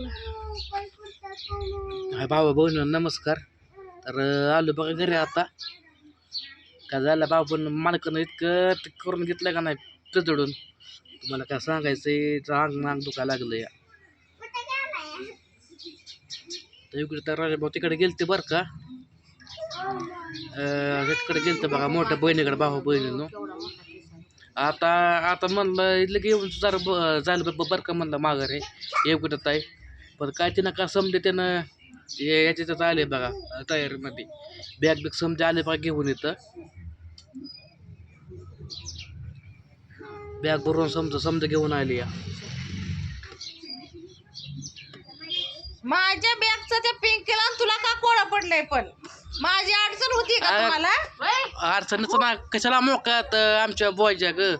हाय बाबा बहिण नमस्कार. तर आलो बघा घरी आता. काय झालं बाबा पण मालकानं इतकं ते करून घेतलं का नाही तजडून तुम्हाला काय सांगायचंय? अंग अंग दुखायला लागलं या तर इकडे तर राजा भाऊ तिकडे गेलते बरं का? तिकडे गेलते बघा मोठ्या बहिणीकडे भाऊ बहिणीनं. आता आता म्हणलं लगे येऊन जरा ब- झालं बरं का म्हणलं माघारी? येऊ कुठं ताई? पण काय तिनं का समजे त्यानं हे याच्यात आले बघा तयारीमध्ये. बॅग बिग समजे आले बघा घेऊन इथं. बॅग भरून समजा समजा घेऊन आली या. माझ्या बॅगचं ते पिंकीला आणि तुला का कोडा पडलंय पण? माझी अडचण होती का आ- तुम्हाला? अडचणीचं ना कशाला मोकात आमच्या बॉयच्या ग?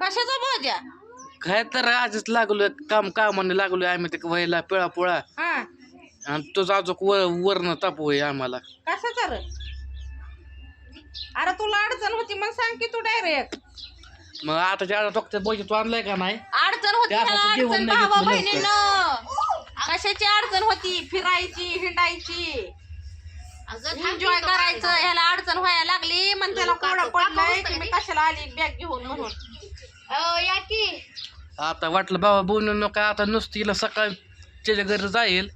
कशाचा भाज्या काय तर आजच लागलोय काम कामाने लागलोय आम्ही ते व्हायला पिळा पोळा. हा. आणि तुझं अजून वर वरनं तापवय आम्हाला. कसं तर अरे तुला अडचण होती मग सांग की तू डायरेक्ट मग आता ज्या डॉक्टर बॉयचे तू आणलाय का नाही? अडचण होती ते जेवण अडचण नाही भावा घेतलं बहिणीनं. कशाची अडचण होती? फिरायची हिंडायची. एन्जॉय करायचं ह्याला अडचण व्हायला लागली मग त्याला कोडा पडलंय की मी कशाला आली बॅग घेऊन म्हणून. या की. आता वाटलं बाबा बोलून काय आता नुसतीला सकाळच्या घरी जाईल.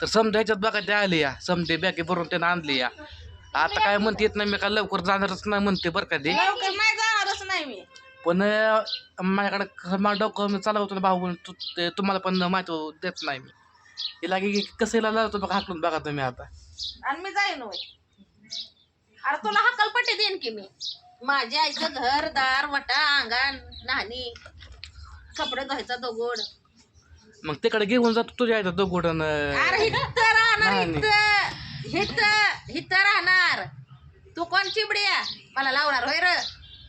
तर समजा ह्याच्यात बघा ते आले या समजे बॅगे भरून त्यानं आणले या. आता काय म्हणते येत नाही मी काय लवकर जाणारच नाही म्हणते बरं का ते. लवकर नाही जाणारच नाही मी. पण माझ्याकडे माझं डोकं मी चालवतो ना भाऊ तू ते तुम्हाला पण माहिती देत नाही मी. हिला की कसं लावतो बघा हाकलून बघा तुम्ही आता. आणि मी जाईन होय. अरे तुला हकलपट्टी देईन की मी. माझ्या आईचं घर दार वटा अंगण नाहणी कपडे धुवायचा दगड मग तिकडे घेऊन जातो तुझ्या इथं दगडून अरे हिथं राहणार नाहणी. हिथं. हिथं हिथं राहणार. तू कोण चिबड्या मला लावणार होय र.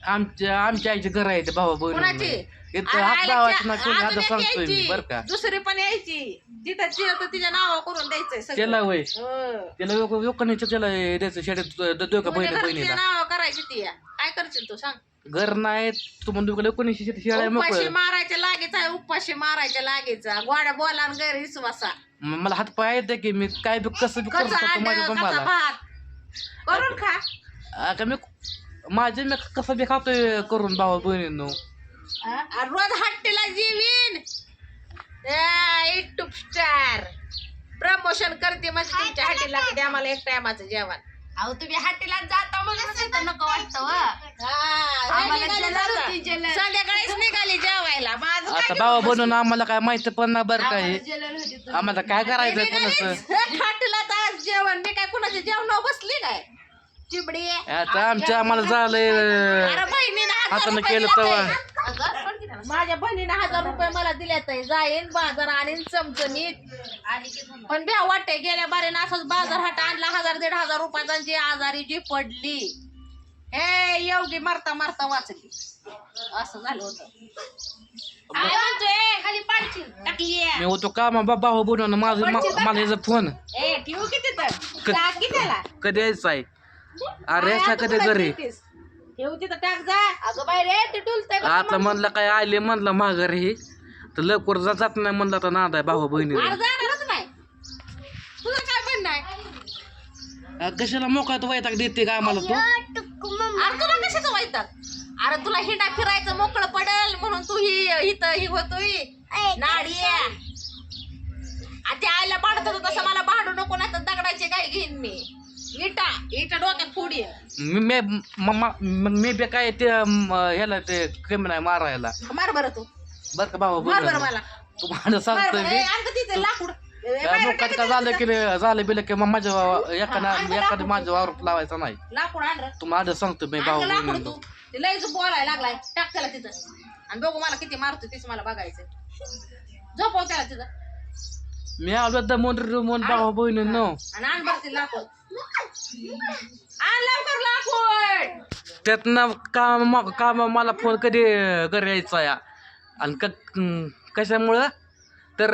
आमच्या आमच्या आईचे घर आहे ते भावा कोणाची? बहिणी इथं लावायचं ना कोणी आता सांगतोय मी. बरं का. दुसरी पण यायची. जिथं तिथं तिच्या नावा करून द्यायचंय सगळं. त्याला वय हो. त्याला लोकांच्या त्याला द्यायचं शेड्यात देऊ का कोणी बहिणी बहिणीला नावं करायची ती. या. काय करशील तू सांग. घर नाही तू म्हणतो का एकोणीसशे शेळ्या उपाशी मोकळ मारायच्या लागेचा आहे उपाशी मारायच्या लागेचा गोड्या बोला आणि गैर विश्वासा. मला हात पाय येते की मी काय बी कसं बी करू कसा शकतो माझ्या कसा तुम्हाला? भात? करून खा. का मी माझे मी कसं बी खातोय करून भावा बहिणींनो. रोज हट्टीला जीवीन. YouTube star. प्रमोशन करते म्हणजे तुमच्या हट्टीला. की द्या मला एक टायमाचं जेवण. अहो तुम्ही हाटीला जाता म्हणून इथं नको वाटतं व. हा, आम्हाला निघाली जलद जाता. होती, जलद. संध्याकाळीच निघाली जेवायला. माझं आता काय भावा बनवून आम्हाला काय माहिती पण नाही बरं काय. आम्हाला होती. आम्हाला काय करायचं कोणाचं? हट्टीला तर आज जेवण. मी काय कुणाच्या जेवणावर बसली काय? चिबडी. आता आमच्या आम्हाला झालंय. अरे बहिणीनं हातानं केलं तेव्हा. माझ्या बहिणीनं हजार रुपये मला दिले तर जाईन बाजार आणीन चमचमीत. पण भ्या वाटते गेल्या बारीनं असंच बाजार हाट आणला हजार दीड हजार रुपयाचा जी आजारी जी पडली. हे एवढी मारता मारता वाचली. असं झालं होतं. काय म्हणतोय? खाली पाडशील. टाकली मी होतो का? मग भाऊ बनवून माझं मा- मला याचा फोन. ए ठेवू कधी यायचा आहे? अरे कधी घरी? ठेवू तिथं टाक जा. अगं बाई रे ते डुलतंय बघ आता म्हणलं काय आले म्हणलं माघारी तर लवकर जा- जात नाही म्हणलं तर नाद आहे भाऊ बहिणी. अरे जाणारच नाही. तुझं काय म्हणणं आहे? कशाला मोकळ्यात वैताग देते का आम्हाला तू? अरे तुला कशाचं वाईटात अरे तुला हिंडा फिरायचं मोकळं पडेल म्हणून तू ही इथं ही होतोय. नाडी आहे. आ, त्या आईला भांडत होतं तसं मला भांडू नको नाही तर दगडाची काय घेईन मी. इटा इटा डोक्यात फोडी मी मी म- म- म- मी बी काय ते म, ह्याला ते कमी नाही मारायला. मार बरं तू. बरं का भाऊ मार बरं मला. तू माझं मार सांगतोय बरं. मी ए, आणतं तिथे लाकूड? ए, त्या बाहेर मोकात टाक का तिथं. झालं की रे- झालं बिलं की मग माझ्या एखादा एखादी माझ्या वावर लावायचा नाही. लाकूड आण रे. तू माझं सांगतो मी भाऊ आणलं लाकूड ते. लयच बोलायला लागलाय. टाक त्याला तिथं. आणि बघू मला किती मारतो तीच मला बघायचं झोपव त्याला तिथं. मी आलो दमून रिमून भाऊ बहिणी नो आणि आण बरं ते लाकूड. आण लवकर लाकूड. त्यातनं काम काम मला फोन कधी घरी यायचा या? आणि क कशामुळं? तर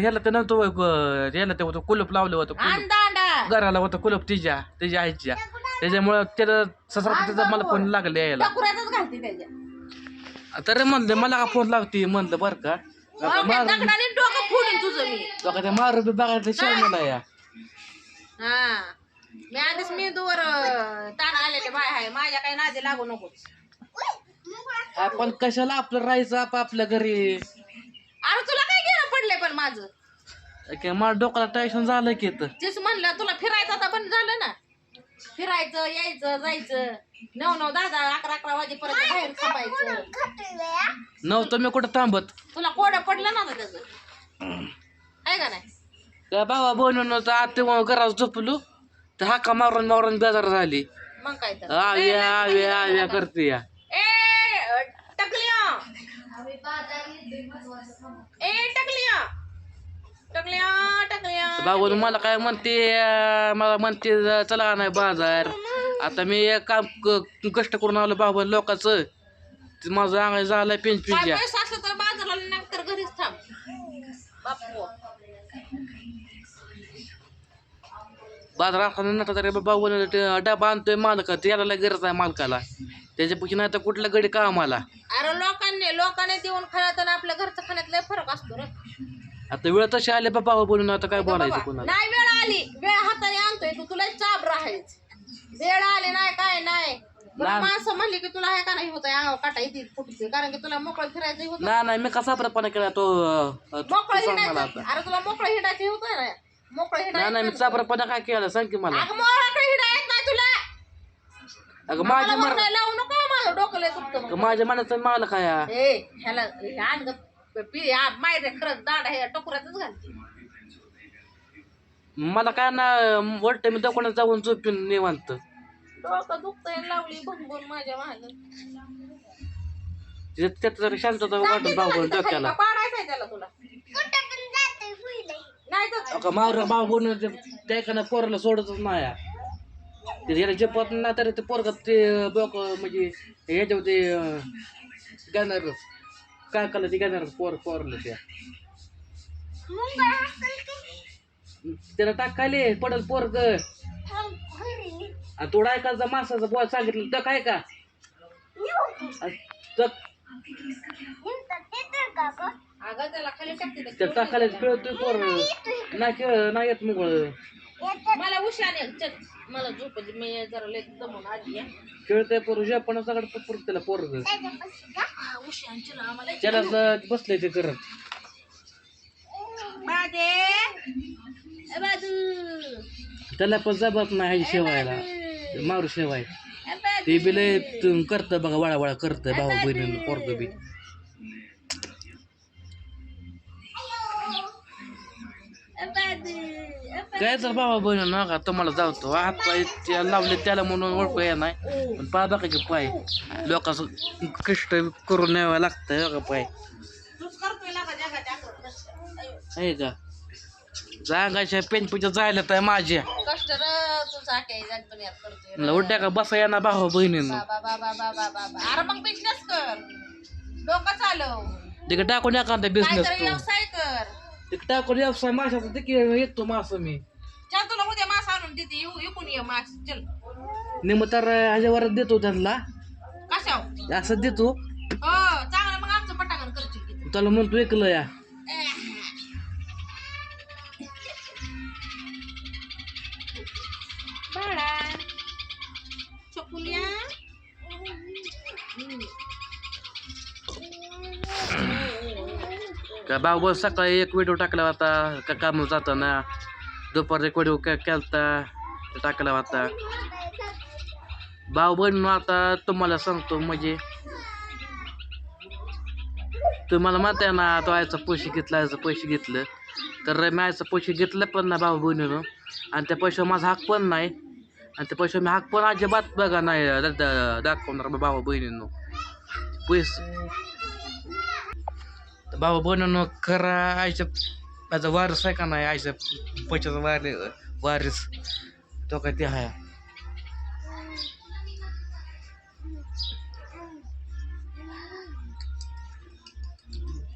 ह्याला ते नव्हतं अं, ह्याला ते होतं कुलूप लावलं होतं आण कुलूप दांडा. घराला होतं कुलूप तिच्या तिच्या आईच्या. त्याच्यामुळं त्याला ससरा त्याचा मला फोन लागले यायला. टकुऱ्यातच घालते त्याच्या. तर म्हणलं मला का फोन लावते? म्हणलं बरं का. दगडाने डोकं तुझं तो का त्या मारू बी बघायचं शाळेला या. हा. मी आधीच मी दूर ताण आलेले बाय आहे माझ्या काही नादी लागू नको आपण कशाला आपलं राहायचं आप आपल्या घरी? अरे तुला काय घेणं पडलंय पण माझं? काय मला डोक्याला टेन्शन झालं की इथं. तेच म्हणलं तुला फिरायचं आता बंद झालं ना? फिरायचं यायचं जायचं. नऊ नऊ दहा दहा अकरा अकरा वाजेपर्यंत बाहेर थांबायचं. नव्हतं मी कुठं थांबत. तुला कोडं पडलं ना आता त्याचं? आहे का नाही? बाबा बनवून तर आता घरात झोपलो. तर हाका मारून मारून बेजार झाली. मग काय तर. आव्या आव्या आव्या करते या. ए टकलिया ए टकलिया टकलिया टकलिया बाबू मला काय म्हणते मला म्हणते चला नाही बाजार. आता मी एक काम क- कष्ट करून आलो बाबा लोकांचं. ते माझं अंग झालंय पिंच काय पैसा असलं तर बाजारला नाही तर घरीच थांब. बापू. बाजार असताना नका तरी बाबू डबा आणतोय मालका त्याला गरज आहे मालकाला. त्याच्यापेक्षा नाही तर कुठल्या गडी कामाला अरे लोकांनी लोकांनी देऊन खाण्यात आणि आपल्या घरचं खाण्यात लय फरक असतो रे. आता वेळ तशी आली बाबा बोलून आता काय बोलायचं बाबा, कोणाला? नाही वेळ आली वेळ हाताने आणतोय तू तुला चाप राहायच. वेळ आली नाही काय नाही. माणसं म्हणली की तुला हे का नाही होत अंगावर काटा येते फुटते कारण की तुला मोकळं फिरायचं होत. नाही नाही मी कसा प्रपणा केला तो अं, तू मोकळं सांग मला हिंडायचं आता. अरे तुला मोकळं हिंडायचं होत ना. मोकळं नाही नाही मी हिंडायचं चापरापणा काय केला सांग की मला. अगं मोकळं हिंडायचं नाही तुला. अगं मला माझ्या मर मोकळं लावू नको माझं डोकं लय दुखतं मग. अगं माझ्या मनाचं मला काय हा? ए ह्याला आण गं, पी मायरे खरंच दाड हे टोकऱ्यातच घालते. मला काय ना वाटत मी दवाखान्यात जाऊन झोपून निवांत. डोकं दुखतंय लावली भंगून माझ्या महाग त्यात जरा शांतता वाटत बाबा डोक्याला. पाडायचंय त्याला तुला? अगं मावर बाबा बोलून त्या पोराला सोडतच नाही. ते याला जपत नाही तरी ते पोरग ते डोक म्हणजे ह्याच्यावर ते अं, गाणार. काय कला ते गाणार पोर पोरलं त्या त्याला टाकायले पडल पोरग. आणि तो ऐकायचा माणसाचा बोल सांगितलं तर काय का? आणि तर ते. त्या टाकायला खेळतोय पोर. नाही खेळ नाही येत मोकळ मला उशाने चल मला झोप. मी जरा लेट दमून आली आहे. खेळतोय पोर. जपण सगळं पुरत त्याला आम्हाला त्याला बसलंय ते करत. त्याला पण जबत नाही शेवायला. मारू शेवाय. ते बी लय त- करतं बघा वळा वळा करतं भाऊ बहिणी पोरग बी. काय तर बाबा बहिणी नका तुम्हाला जावतो हात पाय त्याला लावले त्याला म्हणून ओळखू या नाही. पण पा बघा की पाय. लोकांचं कष्ट करून न्यावं लागतं बघा पाय. ना का. आहे का जागाच्या पेनपूजा जायला तर माझ्या. म्हणलं उड्या का? बसा बहिणींनो. बाबा बाबा बाबा अरे मग बिझनेस कर. डोकं चालव. तिकडे टाकून एखादा बिझनेस काहीतरी तू व्यवसाय कर तिकडे टाकून व्यवसाय माशाचा ते येतो मास मी चल तुला उद्या मास आणून देते येऊ इकून ये मास चल निम तर ह्याच्यावर देतो त्यांना कशाव असं देतो हो चांगलं मग आमचं पटांगण करशील की. त्याला म्हणतो ऐकलं या बाळा चकुल्या का बाबा सकाळी एक व्हिडिओ टाकला होता का काम जाताना दुपार एक व्हिडिओ केलता ते टाकला होता. भाऊ बहीण आता तुम्हाला सांगतो म्हणजे. तुम्हाला माहिती आहे ना तो आयचं पैसे घेतलं आयचं पैसे घेतलं. तर मी आयचं पैसे घेतलं पण ना भाऊ बहिणीनं आणि त्या पैशावर माझा हक पण नाही. आणि त्या पैशावर मी हक पण अजिबात बघा नाही दाखवणार भाऊ बहिणीनं पैसे तर भाऊ बहिणीनं खरा आईच्या माझा वारस आहे का नाही? आईच्या पैशाचा वारी वारस. तो काय ते आहे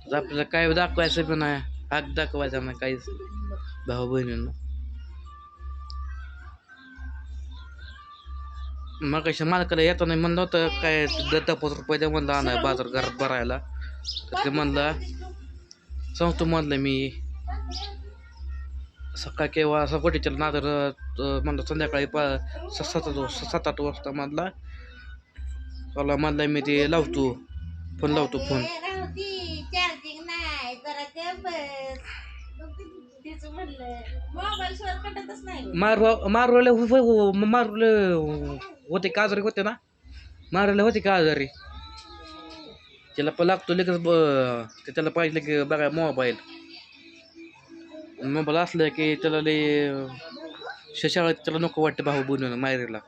तर आपल्याला काय दाखवायचं पण नाही. हात दाखवायचा नाही काहीच. भाऊ बहिणींना. मग कशा मालकाला येताना म्हणलं होतं काय दत्ता पाच रुपये द्या म्हणलं आणाय बाजार घरात भरायला. तर ते म्हणलं सांगतो म्हणलं मी. सकाळी केव्हा असं गोटीच्या नादर म्हणलं संध्याकाळी पा सात सात आठ वाजता म्हणला मला म्हणला मी ते लावतो फोन लावतो फोन. चार्जिंग नाही जरा ते बस. तीच म्हणलं मोबाईल शिवाय कटतच नाही. मार मारवले मारवले होते का आजारी होते ना? मारवले होते का आजारी? त्याला पण लागतो लगेच ब- ते त्याला पाहिजे की बघा मोबाईल मोबाईल असलं की त्याला लय शशाळा त्याला नको वाटतं भाऊ बनवून मायरीला.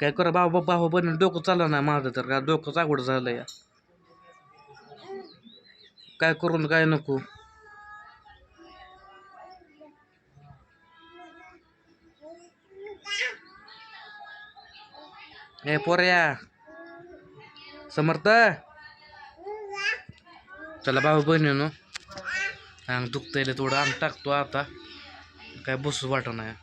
काय करा भाऊ भाऊ बनवून डोकं चाललं ना माझं तर का डोकंच अवघड झालं या काय करून काय नको. ए पोऱ्या समर्थ? चला भाऊ बहिणीनो. अंग दुखतंय थोडं. अंग टाकतो आता. काय बसू वाटत नाही.